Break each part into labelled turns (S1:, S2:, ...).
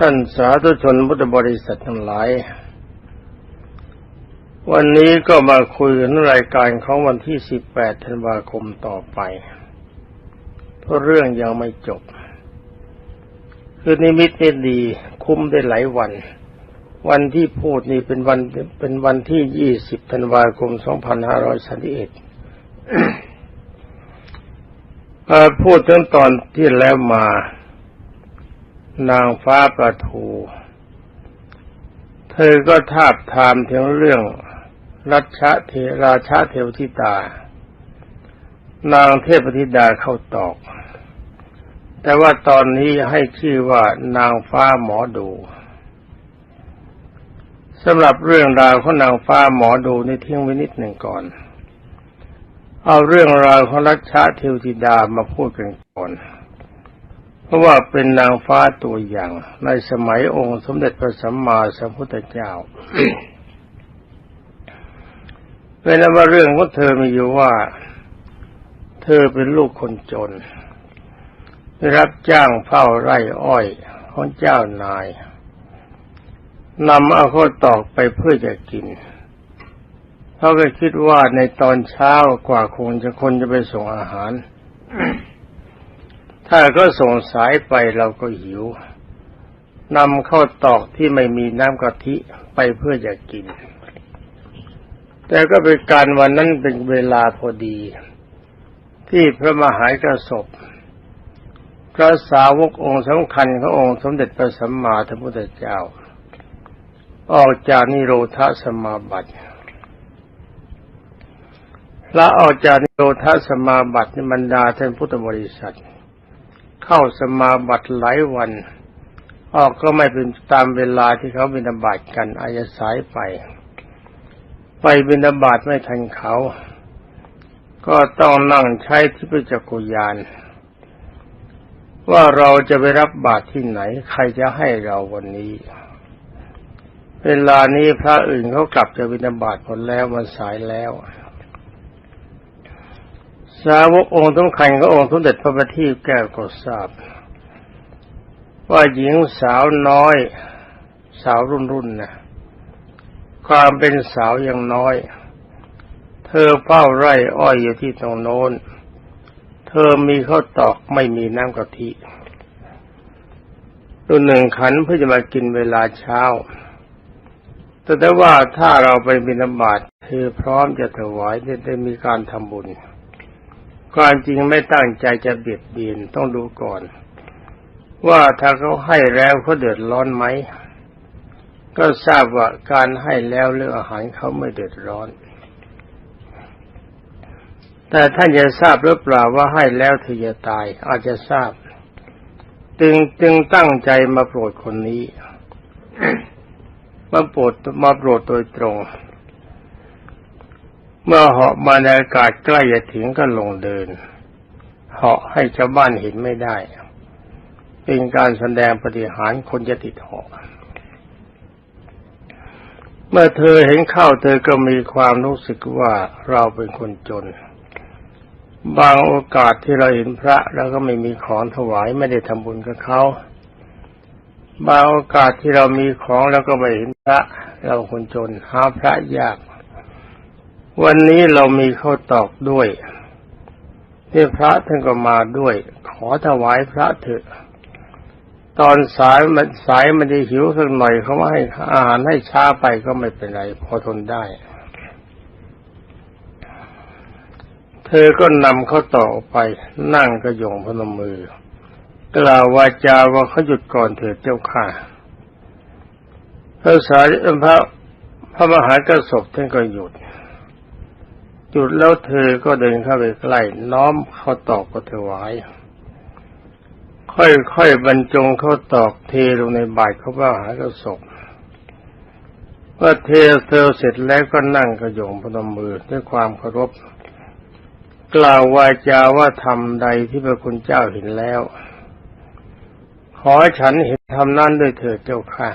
S1: ท่านสาธุชนพุทธบริษัททั้งหลาย วันนี้ก็มาคุยกันรายการของวันที่ 18 ธันวาคมต่อไป เพราะเรื่องยังไม่จบ คือนิมิตนี่ดีคุ้มได้หลายวัน วันที่พูดนี่เป็นวันเป็นวันที่ 20 ธันวาคม 2531พูดถึงตอนที่แล้วมา นางฟ้าประทู เธอก็ทาบทามถึงเรื่องรัชเทราชาเทวทิตา นางเทพธิดาเข้าตอก แต่ว่าตอนนี้ให้ชื่อว่านางฟ้าหมอดูสำหรับเรื่องราวของนางฟ้าหมอดูในี่ทิ้งไว้นิดหนึ่งก่อน เอาเรื่องราวของรัชเทวธิดามาพูดกันก่อน เพราะว่าเป็นนางฟ้าตัวอย่าง ในสมัยองค์สมเด็จพระสัมมาสัมพุทธเจ้าเป็นว่าเรื่องของเธอมีอยู่ว่า เธอเป็นลูกคนจน ได้รับจ้างเฝ้าไร่อ้อยของเจ้านายนำเอาข้าวตอกไปเพื่อจะกินเขาก็คิดว่าในตอนเช้ากว่าคงจะคนจะไปส่งอาหาร ถ้าก็ส่งสายไปเราก็หิวนำข้าวตอกที่ไม่มีน้ำกะทิไปเพื่อจะกิน แต่ก็เป็นการวันนั้นเป็นเวลาพอดี ที่พระมหากระสบพระสาวกองค์สำคัญขององค์สมเด็จพระสัมมาสัมพุทธเจ้า ออกจากนิโรธสมาบัติละออกจากนิโรธาสมาบัติในบรรดาท่านพุทธบริษัท เข้าสมาบัติหลายวัน ออกก็ไม่เป็นตามเวลาที่เขาบินาบาตกันอายสายไป ไปบินาบาตไม่ทันเขา ก็ต้องนั่งใช้ที่พิจักุยาน ว่าเราจะไปรับบาตรที่ไหน ใครจะให้เราวันนี้ เวลานี้พระอื่นเขากลับจะบินาบาตหมดแล้วมันสายแล้ว สาวกองค์สำคัญขององค์สมเด็จพระบัณฑิตแก้วก็ทราบ ว่าหญิงสาวน้อย สาวรุ่นรุ่นนะความเป็นสาวยังน้อย เธอเฝ้าไร่อ้อยอยู่ที่ตรงโน้น เธอมีข้าวตอกไม่มีน้ำกะทิตัวหนึ่งขันเพื่อจะมากินเวลาเช้า แต่ได้ว่าถ้าเราไปบิณฑบาตเธอพร้อมจะถวายได้มีการทำบุญ ความจริงไม่ตั้งใจจะเบียดเบียนต้องดูก่อน ว่าถ้าเขาให้แล้วเขาเดือดร้อนไหมก็ทราบว่าการให้แล้วเรื่องอาหารเขาไม่เดือดร้อน แต่ท่านจะทราบหรือเปล่าว่าให้แล้วเธอจะตาย อาจจะทราบ จึงจึงตั้งใจมาโปรดคนนี้ มาโปรดมาโปรดโดยตรง เมื่อเหาะมาในอากาศใกล้จะถึงก็ลงเดิน เหาะให้ชาวบ้านเห็นไม่ได้ เป็นการแสดงปฏิหารคนจะติดเหาะเมื่อเธอเห็นเข้าเธอก็มีความรู้สึกว่าเราเป็นคนจน บางโอกาสที่เราเห็นพระแล้วก็ไม่มีของถวายไม่ได้ทำบุญกับเขา บางโอกาสที่เรามีของแล้วก็ไม่เห็นพระ เราคนจนหาพระยาก วันนี้เรามีข้าวตอกด้วยที่พระท่านก็มาด้วย ขอถวายพระเถอะ ตอนสายมันสายมันจะหิวสักหน่อยเขาว่าให้อาหารให้ช้าไปก็ไม่เป็นไร พอทนได้ เธอก็นำเขาต่อไปนั่งกระยงพนมมือ กล่าววาจาว่าเขาหยุดก่อนเถิดเจ้าค่ะ พระสายพระพระมหากระสบท่านก็หยุด จุดแล้วเธอก็เดินเข้าไปใกล้น้อมเข้าตอกก็ถวาย ค่อยๆบรรจงเข้าตอกเทลงในบาตรเขาว่าหากระศพเมื่อเทเธอเสร็จแล้วก็นั่งกระยงพนมมือด้วยความเคารพ กล่าววาจาว่าทำใดที่พระคุณเจ้าเห็นแล้ว ขอฉันเห็นทำนั้นด้วยเถิดเจ้าค่ะ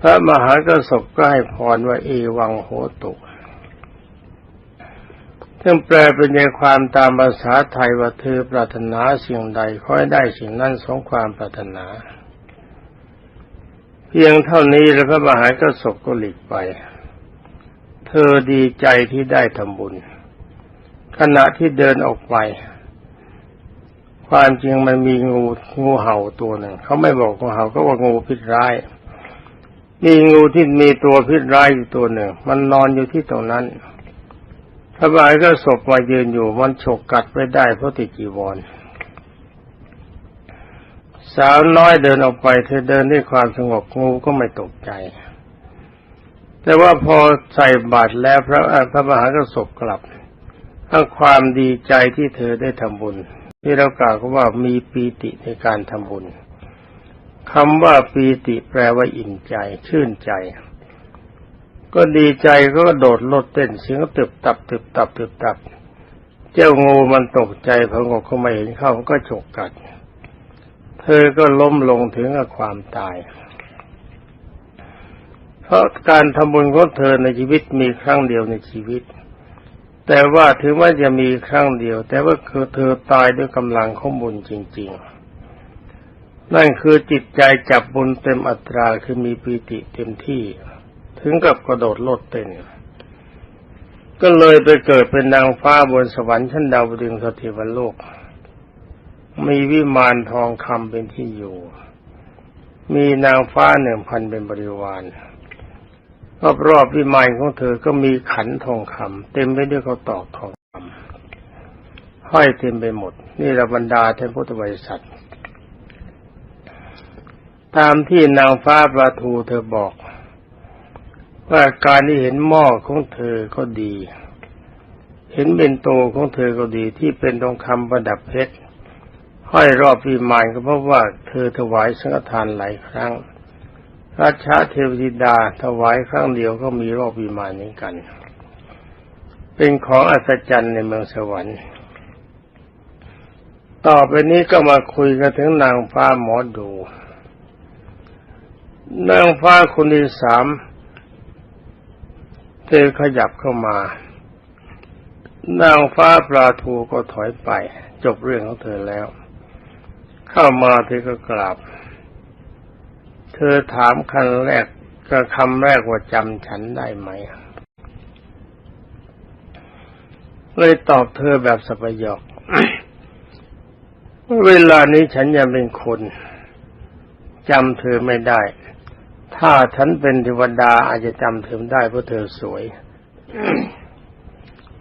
S1: พระมหากระสบก็ให้พรว่าเอวังโหตุ ซึ่งแปลเป็นในความตามภาษาไทยว่าเธอปรารถนาสิ่งใดขอให้ได้สิ่งนั้นสงความปรารถนา เพียงเท่านี้แล้วพระมหากระสบก็หลีกไป เธอดีใจที่ได้ทำบุญ ขณะที่เดินออกไป ความจริงมันมีงูงูเห่าตัวหนึ่ง เขาไม่บอกงูเห่าก็ว่างูพิษร้าย มีงูที่มีตัวพิษร้ายอยู่ตัวหนึ่ง มันนอนอยู่ที่ตรงนั้น พระบายก็ศพมายืนอยู่มันฉกกัดไม่ได้เพราะติดจีวร สาวน้อยเดินออกไปเธอเดินด้วยความสงบงูก็ไม่ตกใจ แต่ว่าพอใส่บาตรแล้วพระพระมหากระสบกลับทั้งความดีใจที่เธอได้ทำบุญ ที่เรากล่าวก็ว่ามีปีติในการทำบุญคำว่าปีติแปลว่าอิ่มใจ ชื่นใจ ก็ดีใจก็โดดโลดเต้นเสียงตึบตับตึบตับตึบตับ เจ้างูมันตกใจพองกเขาไม่เห็นเข้าก็ฉกกัด เธอก็ล้มลงถึงกับความตาย เพราะการทำบุญของเธอในชีวิตมีครั้งเดียวในชีวิต แต่ว่าถึงว่าจะมีครั้งเดียว แต่ว่าคือเธอตายด้วยกำลังของบุญจริง ๆนั่นคือจิตใจจับบุญเต็มอัตราคือมีปีติเต็มที่ ถึงกับกระโดดโลดเต้นก็เลยไปเกิดเป็นนางฟ้าบนสวรรค์ชั้นดาวดึงสถิวโลก มีวิมานทองคำเป็นที่อยู่ มีนางฟ้าหนึ่งพันเป็นบริวารรอบรอบวิมานของเธอก็มีขันทองคำเต็มไปด้วยเขาตอกทองคำห้อยเต็มไปหมด นี่ระบรรดาท่านพุทธบริษัทตามที่นางฟ้าประทูเธอบอก ว่าการที่เห็นหม้อของเธอก็ดี เห็นเป็นโตของเธอก็ดีที่เป็นทองคำประดับเพชรห้อยรอบวิมานก็เพราะว่าเธอถวายสังฆทานหลายครั้งราชาเทวธิดาถวายครั้งเดียวก็มีรอบวิมานนี้กัน เป็นของอัศจรรย์ในเมืองสวรรค์ ต่อไปนี้ก็มาคุยกันถึงนางฟ้าหมอดู นางฟ้าคนที่สาม เธอขยับเข้ามานางฟ้าปลาทูก็ถอยไป จบเรื่องของเธอแล้ว เข้ามาเธอก็กราบ เธอถามคันแรกก็คำแรกว่าจำฉันได้ไหม เลยตอบเธอแบบสบยอกเวลานี้ฉันยังเป็นคนจำเธอไม่ได้ ถ้าฉันเป็นเทวดาอาจจะจำเธอได้เพราะเธอสวย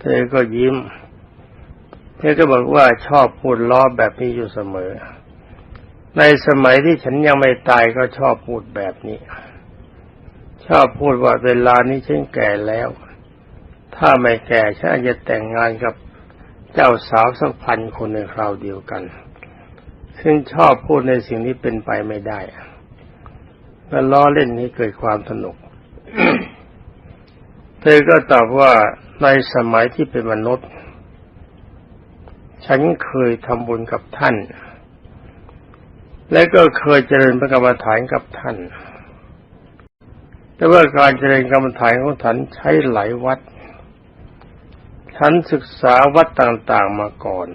S1: เธอก็ยิ้ม เธอก็บอกว่าชอบพูดล้อแบบนี้อยู่เสมอ ในสมัยที่ฉันยังไม่ตายก็ชอบพูดแบบนี้ ชอบพูดว่าเวลานี้ฉันแก่แล้ว ถ้าไม่แก่ฉันอาจจะแต่งงานกับเจ้าสาวสักพันคนในคราวเดียวกัน ซึ่งชอบพูดในสิ่งที่เป็นไปไม่ได้ แล้วล้อเล่นนี้เกิดความสนุก เธอก็ตอบว่าในสมัยที่เป็นมนุษย์ ฉันเคยทำบุญกับท่าน และก็เคยเจริญพระกรรมฐานกับท่าน แต่ว่าการเจริญกรรมฐานของฉันใช้หลายวัด ฉันศึกษาวัดต่างๆมาก่อน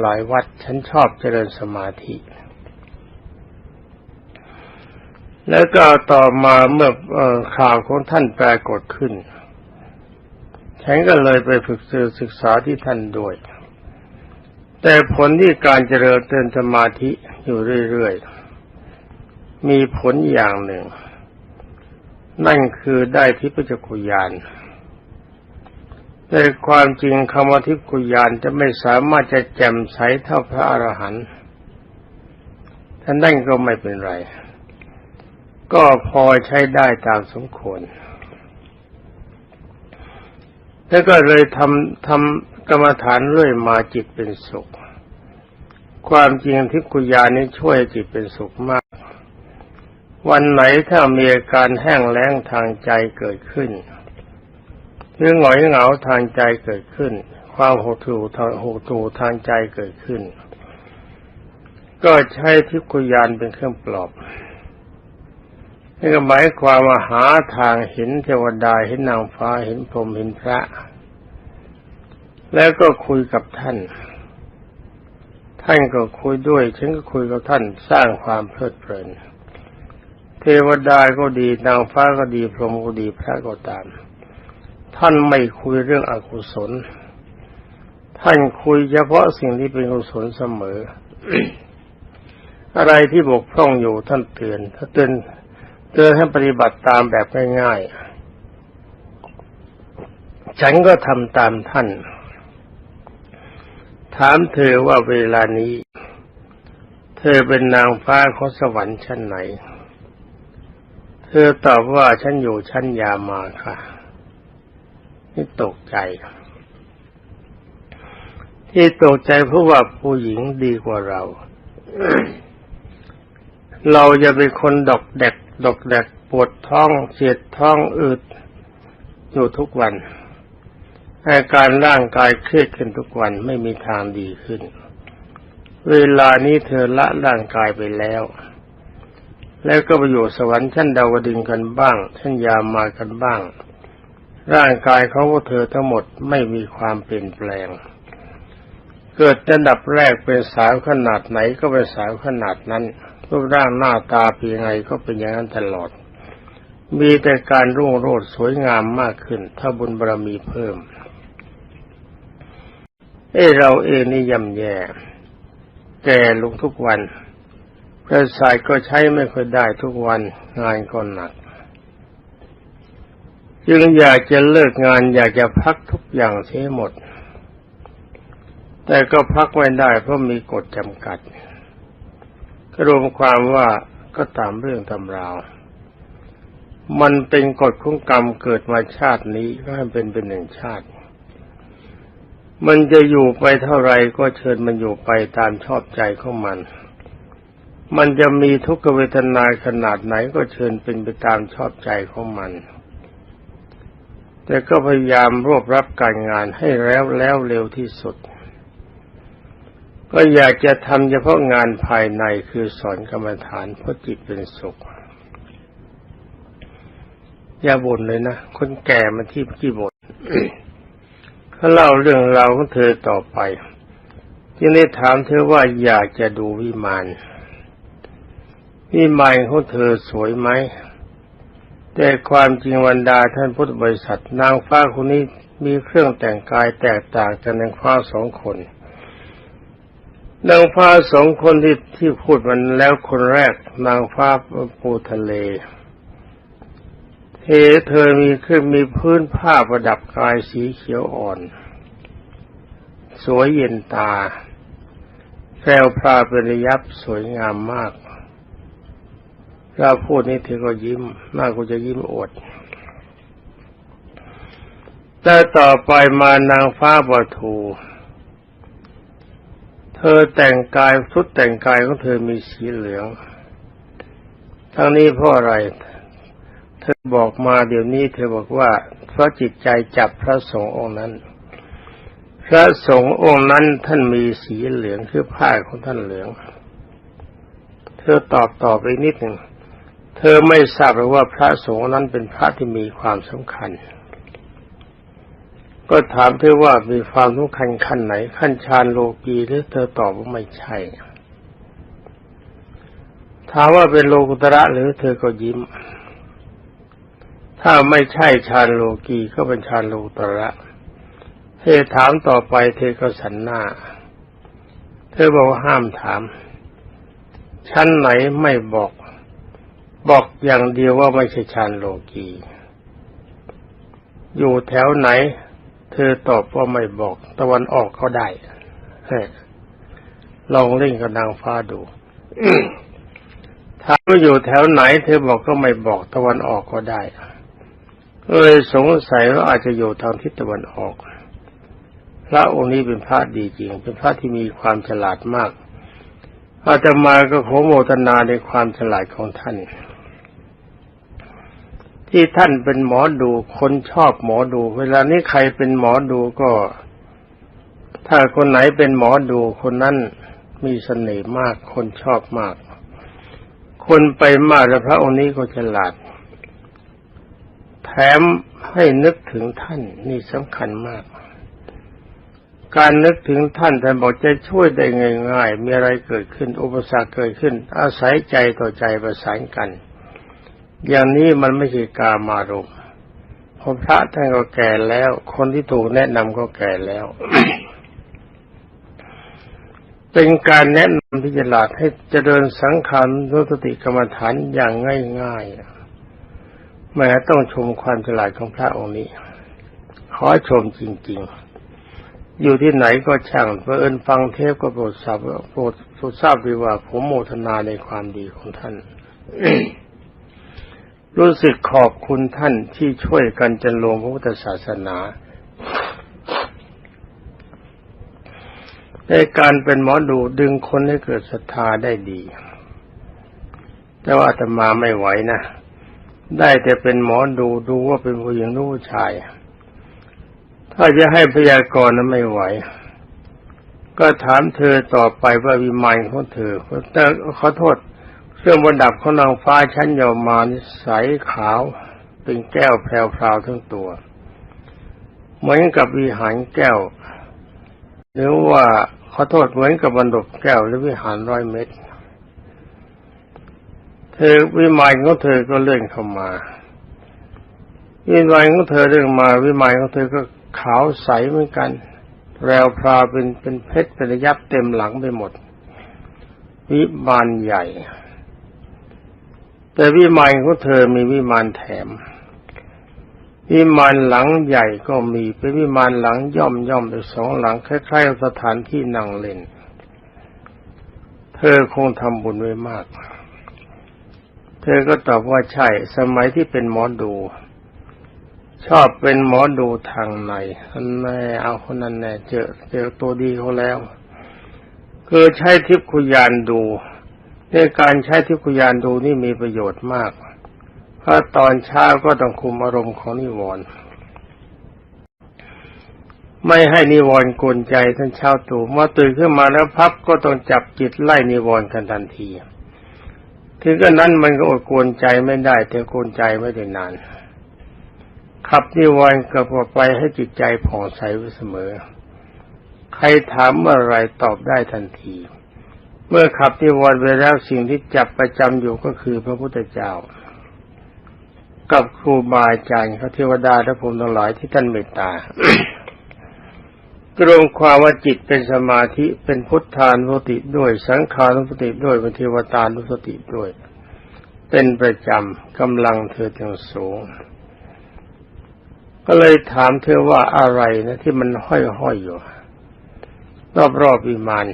S1: หลายวัดฉันชอบเจริญสมาธิ แล้วก็ต่อมาเมื่อข่าวของท่านปรากฏขึ้น ฉันก็เลยไปฝึกศึกษาที่ท่านด้วย แต่ผลที่การเจริญเตือนสมาธิอยู่เรื่อยๆ มีผลอย่างหนึ่ง นั่นคือได้ทิพยจักขุยานแต่ความจริงคำว่าทิพกุยานจะไม่สามารถจะแจ่มใสเท่าพระอรหันต์ท่านนั่นก็ไม่เป็นไร ก็พอใช้ได้ตามสมควร แล้วก็เลยทำทำกรรมฐานเรื่อยมาจิตเป็นสุข ความจริงทิพกุยานนี้ช่วยจิตเป็นสุขมาก วันไหนถ้ามีอาการแห้งแล้งทางใจเกิดขึ้นหรือหงอยเหงาทางใจเกิดขึ้น ความหดหู่ทางหดหู่ทางใจเกิดขึ้น ก็ใช้ทิพกุยานเป็นเครื่องปลอบ นี่ก็หมายความว่าหาทางเห็นเทวดาเห็นนางฟ้าเห็นพรหมเห็นพระ แล้วก็คุยกับท่าน ท่านก็คุยด้วย ฉันก็คุยกับท่านสร้างความเพลิดเพลิน เทวดาก็ดีนางฟ้าก็ดีพรหมก็ดีพระก็ตาม ท่านไม่คุยเรื่องอกุศล ท่านคุยเฉพาะสิ่งที่เป็นกุศลเสมออะไรที่บกพร่องอยู่ท่านเตือน ถ้าเตือน เตือนให้ปฏิบัติตามแบบง่ายๆ ฉันก็ทำตามท่าน ถามเธอว่าเวลานี้ เธอเป็นนางฟ้าของสวรรค์ชั้นไหน เธอตอบว่าฉันอยู่ชั้นยามาค่ะ นี่ตกใจที่ตกใจเพราะว่าผู้หญิงดีกว่าเรา เราจะเป็นคนดอกแดก ดอกแดกปวดท้องเสียดท้องอืดอยู่ทุกวันอาการร่างกายเครียดขึ้นทุกวันไม่มีทางดีขึ้น เวลานี้เธอละร่างกายไปแล้ว แล้วก็ไปอยู่สวรรค์ชั้นดาวดึงกันบ้างชั้นยามากันบ้าง ร่างกายเของพวกเธอทั้งหมดไม่มีความเปลี่ยนแปลง เกิดระดับแรกเป็นสาวขนาดไหนก็เป็นสาวขนาดนั้น รูปร่างหน้าตาเป็นยังไงก็เป็นอย่างนั้นตลอด มีแต่การรุ่งโรจน์สวยงามมากขึ้น ถ้าบุญบารมีเพิ่ม เอ้เราเองนี่ย่ำแย่ แก่ลงทุกวันประสาทก็ใช้ไม่ค่อยได้ทุกวันงานก็หนัก จึงอยากจะเลิกงานอยากจะพักทุกอย่างเสียหมด แต่ก็พักไม่ได้เพราะมีกฎจำกัด รวมความว่าก็ตามเรื่องตำราว มันเป็นกฎของกรรมเกิดมาชาตินี้ก็ให้เป็นเป็นหนึ่งชาติ มันจะอยู่ไปเท่าไรก็เชิญมันอยู่ไปตามชอบใจของมัน มันจะมีทุกขเวทนาขนาดไหนก็เชิญเป็นไปตามชอบใจของมัน แต่ก็พยายามรวบรับการงานให้แล้วแล้วเร็วที่สุด ก็อยากจะทำเฉพาะงานภายในคือสอนกรรมฐานเพราะจิตเป็นสุข อย่าบ่นเลยนะ คนแก่มาที่ที่บ่นเขาเล่าเรื่องราวของเธอต่อไป จึงได้ถามเธอว่าอยากจะดูวิมานวิมานของเธอสวยไหมแต่ความจริงวันดาท่านพุทธบริษัทนางฟ้าคนนี้มีเครื่องแต่งกายแตกต่างจากนางฟ้าสองคน นางฟ้าสองคนที่ที่พูดมันแล้วคนแรก นางฟ้าปูทะเลเธอเธอมีขึ้นมีพื้นผ้าประดับกายสีเขียวอ่อน สวยเย็นตาแพรวพราเป็นระยับสวยงามมากเราพูดนี้เธอก็ยิ้มน่ากูจะยิ้มอดแต่ต่อไปมานางฟ้าบอทู เธอแต่งกายชุดแต่งกายของเธอมีสีเหลือง ทั้งนี้เพราะอะไร เธอบอกมาเดี๋ยวนี้เธอบอกว่าเพราะจิตใจจับพระสงฆ์องค์นั้น พระสงฆ์องค์นั้นท่านมีสีเหลืองคือผ้าของท่านเหลือง เธอตอบตอบไปนิดหนึ่ง เธอไม่ทราบหรือว่าพระสงฆ์นั้นเป็นพระที่มีความสำคัญ ก็ถามเธอว่ามีความสำคัญขั้นไหน ขั้นฌานโลกีหรือเธอตอบว่าไม่ใช่ถามว่าเป็นโลกุตระหรือเธอก็ยิ้ม ถ้าไม่ใช่ฌานโลกีก็เป็นฌานโลกุตระเธอถามต่อไปเธอก็สันหน้า เธอบอกว่าห้ามถามชั้นไหนไม่บอก บอกอย่างเดียวว่าไม่ใช่ฌานโลกี อยู่แถวไหน เธอตอบว่าไม่บอก ตะวันออกก็ได้ลองเล่นกับนางฟ้าดูถ้าไม่อยู่แถวไหน เธอบอกก็ไม่บอก ตะวันออกก็ได้เลยสงสัยว่าอาจจะอยู่ทางทิศตะวันออก พระองค์นี้เป็นพระดีจริง เป็นพระที่มีความฉลาดมาก อาตมาก็ขอโมทนาในความฉลาดของท่าน ที่ท่านเป็นหมอดูคนชอบหมอดู เวลานี้ใครเป็นหมอดูก็ ถ้าคนไหนเป็นหมอดูคนนั้นมีเสน่ห์มากคนชอบมาก คนไปมากแล้วพระองค์นี้ก็ฉลาด แถมให้นึกถึงท่านนี่สำคัญมาก การนึกถึงท่านท่านบอกจะช่วยได้ง่ายๆมีอะไรเกิดขึ้น อุปสรรคเกิดขึ้น อาศัยใจต่อใจประสานกัน อย่างนี้มันไม่ใช่กามารมณ์พระพระท่านก็แก่แล้ว คนที่ถูกแนะนำก็แก่แล้ว เป็นการแนะนำที่จะหลาดให้เจริญสังขารนุสติกรรมฐานอย่างง่ายๆแม้ต้องชมความฉลาดของพระองค์นี้ขอชมจริง ๆอยู่ที่ไหนก็ช่างเพื่อเอินฟังเทพก็โปรดทราบโปรดทราบดีว่าผมโมทนาในความดีของท่าน รู้สึกขอบคุณท่านที่ช่วยกันจันลงพระพุทธศาสนาในการเป็นหมอดูดึงคนให้เกิดศรัทธาได้ดี แต่ว่าอาตมาไม่ไหวนะ ได้แต่เป็นหมอดูดูว่าเป็นผู้หญิงหรือผู้ชาย ถ้าจะให้พยากรณ์นั้นไม่ไหว ก็ถามเธอต่อไปว่าวิมานของเธอแต่ขอโทษ รื่องประดับของนางฟ้าชั้นยอมมานิสัยขาว เป็นแก้วแพรวๆทั้งตัว เหมือนกับวิหารแก้ว หรือว่าขอโทษเหมือนกับบรรดบแก้วหรือวิหารร้อยเม็ดเธอวิมานของเธอก็เลื่อนเข้ามา วิมานของเธอเรื่องมา วิมานของเธอก็ขาวใสเหมือนกันแววพราวเป็นเป็นเพชรเป็นระยับเต็มหลังไปหมด วิมานใหญ่ แต่วิมานของเธอมีวิมานแถม วิมานหลังใหญ่ก็มีเป็นวิมานหลังย่อมย่อมไปสองหลังคล้ายๆสถานที่นั่งเล่น เธอคงทำบุญไว้มาก เธอก็ตอบว่าใช่ สมัยที่เป็นหมอดู ชอบเป็นหมอดูทางในอันแน่เอาคนนั้นแน่เจอเจอตัวดีเขาแล้วคือใช้ทิพย์คุยานดู ในการใช้ทิพยานดูนี่มีประโยชน์มาก เพราะตอนเช้าก็ต้องคุมอารมณ์ของนิวรณ์ไม่ให้นิวรณ์กวนใจท่านเช้าตู่เมื่อตื่นขึ้นมาแล้วพับก็ต้องจับจิตไล่นิวรณ์กันทันที ถึงกระนั้นมันก็อดกวนใจไม่ได้ แต่กวนใจไม่ได้นาน ขับนิวรณ์กลับออกไปให้จิตใจผ่องใสไว้เสมอ ใครถามเมื่อไรตอบได้ทันที เมื่อขับนิวรณ์ไปแล้วสิ่งที่จับประจำอยู่ก็คือพระพุทธเจ้า กับครูบาอาจารย์เขาเทวดาและผมทั้งหลายที่ท่านเมตตากรวมความว่าจิตเป็นสมาธิเป็นพุทธานุสติด้วยสังขานุสติด้วยเป็นเทวตานุสติด้วย เป็นประจำกำลังเธอถึงสูง ก็เลยถามเธอว่าอะไรนะที่มันห้อยๆอยู่ รอบๆวิมาน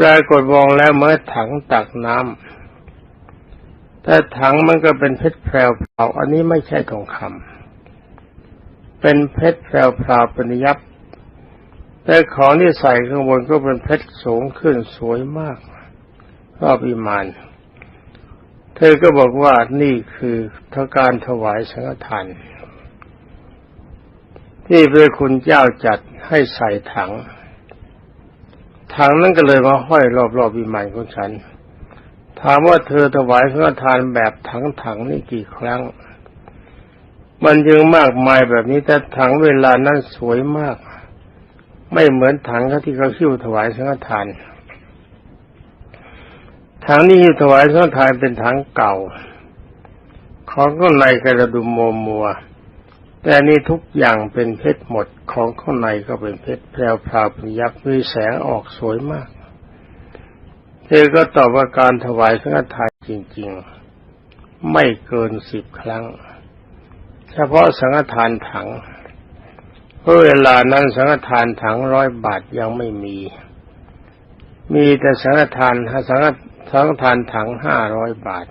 S1: รายกดมองแล้วเมื่อถังตักน้ำแต่ถังมันก็เป็นเพชรแพรวเผาอันนี้ไม่ใช่ทองคำเป็นเพชรแพรวพราวเป็นยับ แต่ของที่ใส่ข้างบนก็เป็นเพชรสูงขึ้นสวยมากรอบวิมาน เธอก็บอกว่านี่คือทการถวายสังฆทานที่พระคุณเจ้าจัดให้ใส่ถัง ถังนั้นก็เลยมาห้อยรอบๆวิมานของฉัน ถามว่าเธอถวายสังทานแบบถังๆนี่กี่ครั้ง มันยังมากมายแบบนี้แต่ถังเวลานั้นสวยมาก ไม่เหมือนถังที่เขาคิ้วถวายสังฆทานถังนี้ที่ถวายสังฆทานเป็นถังเก่าของข้างในกระดุมโมมัวแต่นี่ทุกอย่างเป็นเพชรหมด ของข้างในก็เป็นเพชรแพรวพราวเป็นยับมีแสงออกสวยมาก เธอก็ตอบว่าการถวายสังฆทานจริง ๆ ไม่เกินสิบครั้ง เฉพาะสังฆทานถังเพราะเวลานั้นสังฆทานถังร้อยบาทยังไม่มี มีแต่สังฆทานสังฆสังฆทานถังห้าร้อยบาท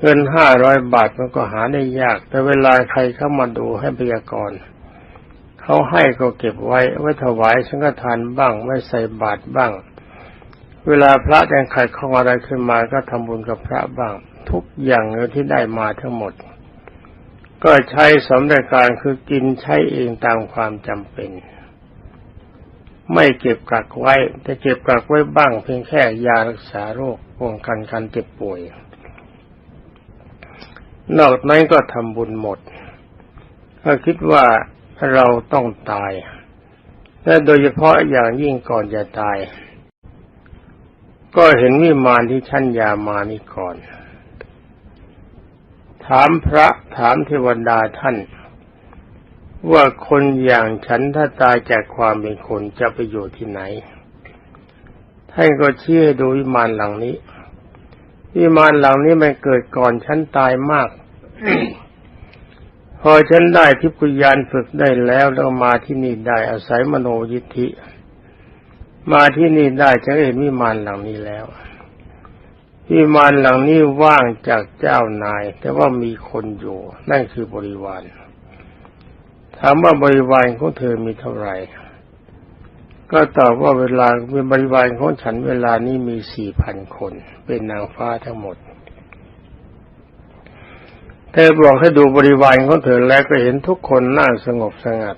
S1: เงินห้าร้อยบาทมันก็หาได้ยาก แต่เวลาใครเข้ามาดูให้พยากรณ์ เขาให้ก็เก็บไว้ไว้ถวายสังฆทานบ้างไม่ใส่บาตรบ้าง เวลาพระแดงขัดข้องอะไรขึ้นมาก็ทำบุญกับพระบ้าง ทุกอย่างเงินที่ได้มาทั้งหมด ก็ใช้สมรการคือกินใช้เองตามความจำเป็น ไม่เก็บกักไว้แต่เก็บกักไว้บ้าง เพียงแค่ยารักษาโรคป้องกันการเจ็บป่วย นอกนั้นก็ทำบุญหมดก็คิดว่า เราต้องตาย และโดยเฉพาะอย่างยิ่งก่อนจะตาย ก็เห็นวิมานที่ชั้นยามานี่ก่อน ถามพระถามเทวดาท่าน ว่าคนอย่างฉันถ้าตายจากความเป็นคนจะไปอยู่ที่ไหน ท่านก็ชี้ให้ดูวิมานหลังนี้วิมานหลังนี้มันเกิดก่อนฉันตายมาก พอฉันได้ทิพยานฝึกได้แล้วแล้วมาที่นี่ได้อาศัยมโนยิทธิ มาที่นี่ได้ฉันเห็นวิมานหลังนี้แล้ววิมานหลังนี้ว่างจากเจ้านาย แต่ว่ามีคนอยู่นั่นคือบริวารถามว่าบริวารของเธอมีเท่าไหร่ ก็ตอบว่าเวลาเป็นบริวารของฉันเวลานี้มีสี่พันคน เป็นนางฟ้าทั้งหมด เธอบอกให้ดูบริวารของเธอแล้วก็เห็นทุกคนนั่งสงบสงัด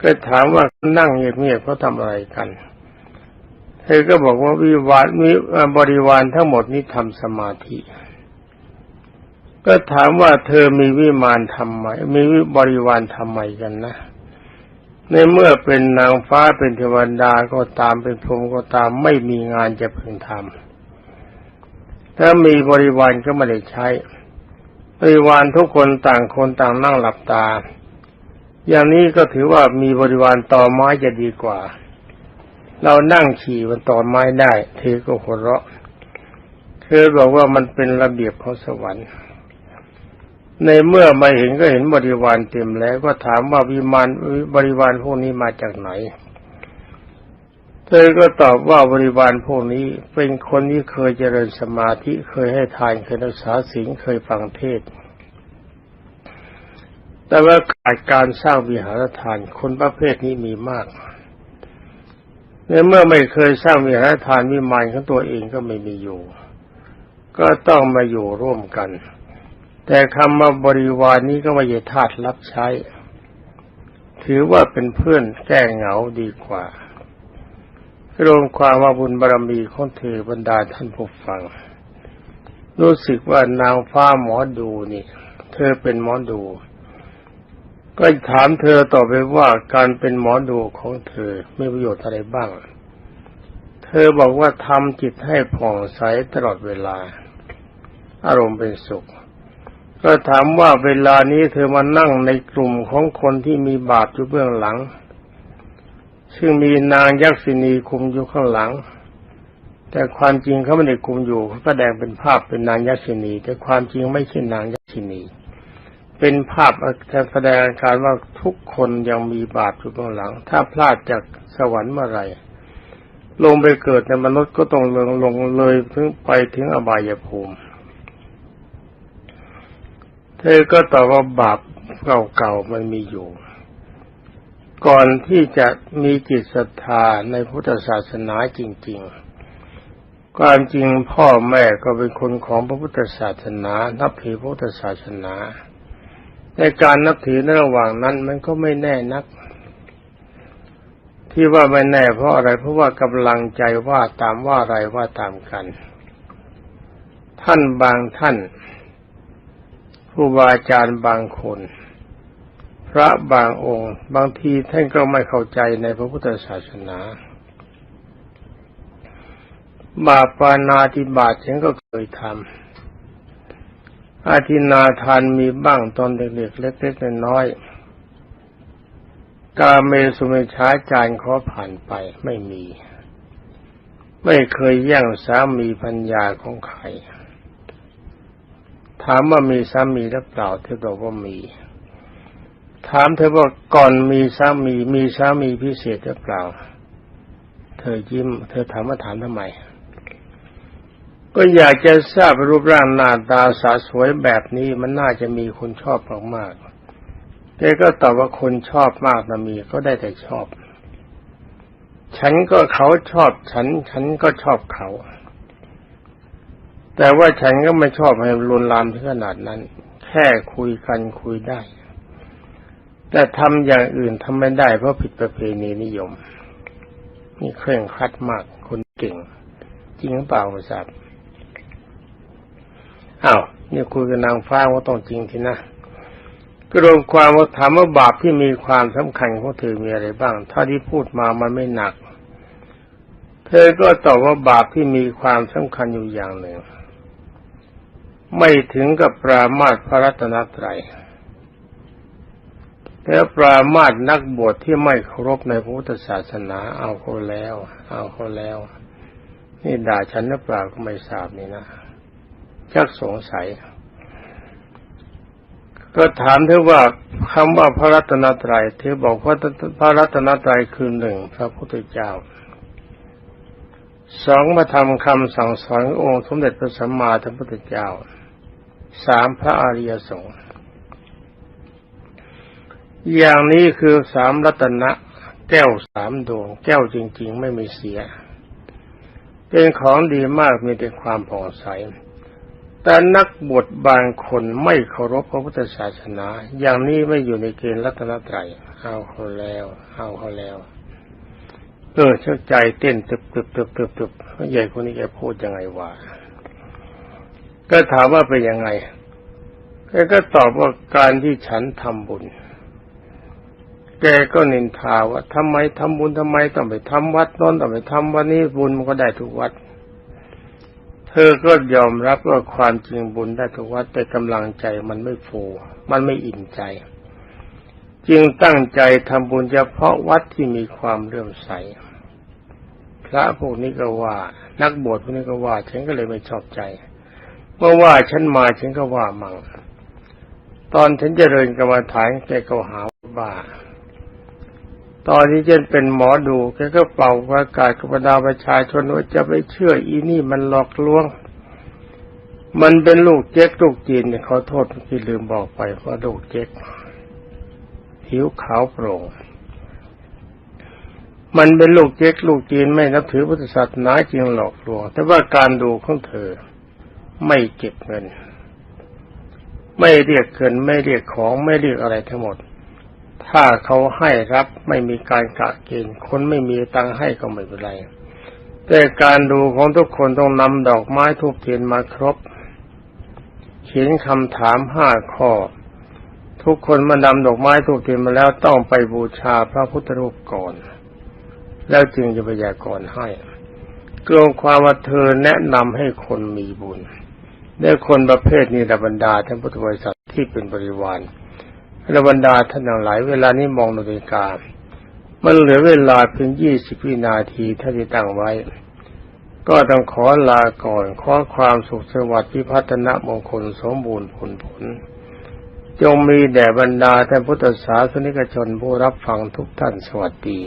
S1: ก็ถามว่านั่งเงียบๆเขาทำอะไรกัน เธอก็บอกว่าวิวารมีบริวารทั้งหมดนี้ทำสมาธิ ก็ถามว่าเธอมีวิมานทำไม มีวิบริวารทำไมกันนะในเมื่อเป็นนางฟ้าเป็นเทวดาก็ตามเป็นพรหมก็ตามไม่มีงานจะพึงทำถ้ามีบริวารก็ไม่ได้ใช้ บริวารทุกคนต่างคนต่างนั่งหลับตา อย่างนี้ก็ถือว่ามีบริวารต่อไม้จะดีกว่า เรานั่งขี่บนต่อไม้ได้เธอก็หัวเราะเธอบอกว่ามันเป็นระเบียบของสวรรค์ ในเมื่อมาเห็นก็เห็นบริวารเต็มแล้วก็ถามว่าวิมานบริวารพวกนี้มาจากไหน เธอก็ตอบว่าบริวารพวกนี้เป็นคนที่เคยเจริญสมาธิเคยให้ทานเคยรักษาศีลเคยฟังเทศ แต่ว่าขาดการสร้างวิหารทานคนประเภทนี้มีมากในเมื่อไม่เคยสร้างวิหารทานวิมานของตัวเองก็ไม่มีอยู่ ก็ต้องมาอยู่ร่วมกัน แต่คำว่าบริวารนี้ก็ไม่ใช่ทาสรับใช้ ถือว่าเป็นเพื่อนแก้เหงาดีกว่า รวมความว่าบุญบารรมีของเธอบรรดาท่านผู้ฟัง รู้สึกว่านางฟ้าหมอดูนี่ เธอเป็นหมอดู ก็ถามเธอต่อไปว่าการเป็นหมอดูของเธอไมีประโยชน์อะไรบ้าง เธอบอกว่าทำจิตให้ผ่องใสตลอดเวลา อารมณ์เป็นสุข ก็ถามว่าเวลานี้เธอมานั่งในกลุ่มของคนที่มีบาปอยู่เบื้องหลัง ซึ่งมีนางยักษินีคุมอยู่ข้างหลัง แต่ความจริงเขาไม่ได้คุมอยู่เขาแสดงเป็นภาพเป็นนางยักษินี แต่ความจริงไม่ใช่นางยักษินี เป็นภาพแสดงอาการว่าทุกคนยังมีบาปอยู่เบื้องหลัง ถ้าพลาดจากสวรรค์เมื่อไหร่ลงไปเกิดในมนุษย์ก็ต้องลงลงเลยถึงไปถึงอบายภูมิ เธอก็ตอบว่าบาปเก่าๆมันมีอยู่ ก่อนที่จะมีจิตศรัทธาในพุทธศาสนาจริง ๆ ความจริงพ่อแม่ก็เป็นคนของพระพุทธศาสนา นับถือพุทธศาสนา ในการนับถือในระหว่างนั้นมันก็ไม่แน่นัก ที่ว่าไม่แน่เพราะอะไรเพราะว่ากำลังใจว่าตามว่าอะไรว่าตามกัน ท่านบางท่านครูบาอาจารย์บางคน ระบางองค์ บางทีท่านก็ไม่เข้าใจในพระพุทธศาสนา บาปานาธิบาตฉันก็เคยทำอาทินาทานมีบ้างตอนเด็กๆเล็กๆน้อยๆกาเมสุเมชาจารย์ขอผ่านไปไม่มี ไม่เคยแย่งสามีพัญญาของใคร ถามว่ามีสามีหรือเปล่าเธอบอกว่ามี ถามเธอว่าก่อนมีสามีมีสามีพิเศษหรือเปล่า เธอยิ้ม เธอถามว่าถามทำไม ก็อยากจะทราบรูปร่างหน้าตาสาสวยแบบนี้มันน่าจะมีคนชอบมากๆแต่ก็ตอบว่าคนชอบมากนะมีก็ได้แต่ชอบ ฉันก็เขาชอบฉัน ฉันก็ชอบเขา แต่ว่าฉันก็ไม่ชอบให้ลวนลามถึงขนาดนั้น แค่คุยกันคุยได้ แต่ทำอย่างอื่นทำไม่ได้เพราะผิดประเพณีนิยม นี่เคร่งครัดมากคนเก่ง จริงหรือเปล่าไม่ทราบอ้าวนี่คุยกับนางฟ้าว่าต้องจริงทีนะก็รวมความว่าถามว่าบาปที่มีความสำคัญของเธอมีอะไรบ้าง ถ้าที่พูดมามันไม่หนัก เธอก็ตอบว่าบาปที่มีความสำคัญอยู่อย่างหนึ่ง ไม่ถึงกับปรามาสพระรัตนตรัย แต่ปรามาสนักบวชที่ไม่เคารพในพุทธศาสนาเอาเขาแล้ว เอาเขาแล้ว นี่ด่าฉันหรือเปล่าก็ไม่ทราบนี่นะชักสงสัย ก็ถามเธอว่าคำว่าพระรัตนตรัยเธอบอกว่าพระรัตนตรัยคือหนึ่งพระพุทธเจ้าสองมาทำคำสั่งสอนององค์สมเด็จพระสัมมาสัมพุทธเจ้าสามพระอริยสงฆ์ อย่างนี้คือสามรัตนะแก้วสามดวง แก้วจริง ๆ ไม่มีเสีย เป็นของดีมากมีแต่ความผ่องใส แต่นักบวชบางคนไม่เคารพพระพุทธศาสนา อย่างนี้ไม่อยู่ในเกณฑ์รัตนตรัยเอาเขาแล้ว เอาเขาแล้วเออชักใจเต้นตึบตึบตึบตึบตึบใหญ่คนนี้แกพูดยังไงวะก็ถามว่าเป็นยังไงแกก็ตอบว่าการที่ฉันทำบุญ แกก็นินทาว่าทำไมทำบุญทำไมต้องไปทำวัดน้นต้องไปทำวันนี้บุญมันก็ได้ทุกวัด เธอก็ยอมรับว่าความจริงบุญได้ทุกวัดแต่กำลังใจมันไม่ฟูมันไม่อิ่มใจ จึงตั้งใจทำบุญเฉพาะวัดที่มีความเลื่อมใส พระพวกนี้ก็ว่า นักบวชพวกนี้ก็ว่า ฉันก็เลยไม่ชอบใจเมื่อว่าฉันมาฉันก็ว่ามั่งตอนฉันเจริญกรรมฐานแกก็หาว่าบ้า ตอนที่ฉันเป็นหมอดูแกก็เป่าประกาศกับรรดาประชาชนว่าจะไปเชื่ออีนี่มันหลอกลวง มันเป็นลูกเจ๊กลูกจีนเนี่ยขอโทษที่ลืมบอกไปว่าลูกเจ๊กผิวขาวโปร่ง มันเป็นลูกเจ๊กลูกจีนไม่นับถือพุทธศาสนาจริงหลอกลวง แต่ว่าการดูของเธอไม่เก็บเงิน ไม่เรียกเงินไม่เรียกของไม่เรียกอะไรทั้งหมด ถ้าเขาให้รับไม่มีการกะเกณฑ์คนไม่มีตังให้ก็ไม่เป็นไร แต่การดูของทุกคนต้องนำดอกไม้ทูบเทียนมาครบ เขียนคำถามห้าข้อ ทุกคนมานำดอกไม้ทูบเทียนมาแล้วต้องไปบูชาพระพุทธรูปก่อน แล้วจึงจะพยากรณ์ให้เกลงความว่าเธอแนะนำให้คนมีบุญได้คนประเภทนี้ระบรรดาท่านพุทธบริษัทที่เป็นบริวาร ระบรรดาท่านทั้งหลายเวลานี้มองนาฬิกามันเหลือเวลาเพียงยี่สิบวินาทีท่านที่ตั้งไว้ ก็ต้องขอลาก่อน ขอความสุขสวัสดิ์พิพัฒนมงคลสมบูรณ์ผลผล จงมีแด่บรรดาท่านพุทธศาสนิกชนผู้รับฟังทุกท่านสวัสดี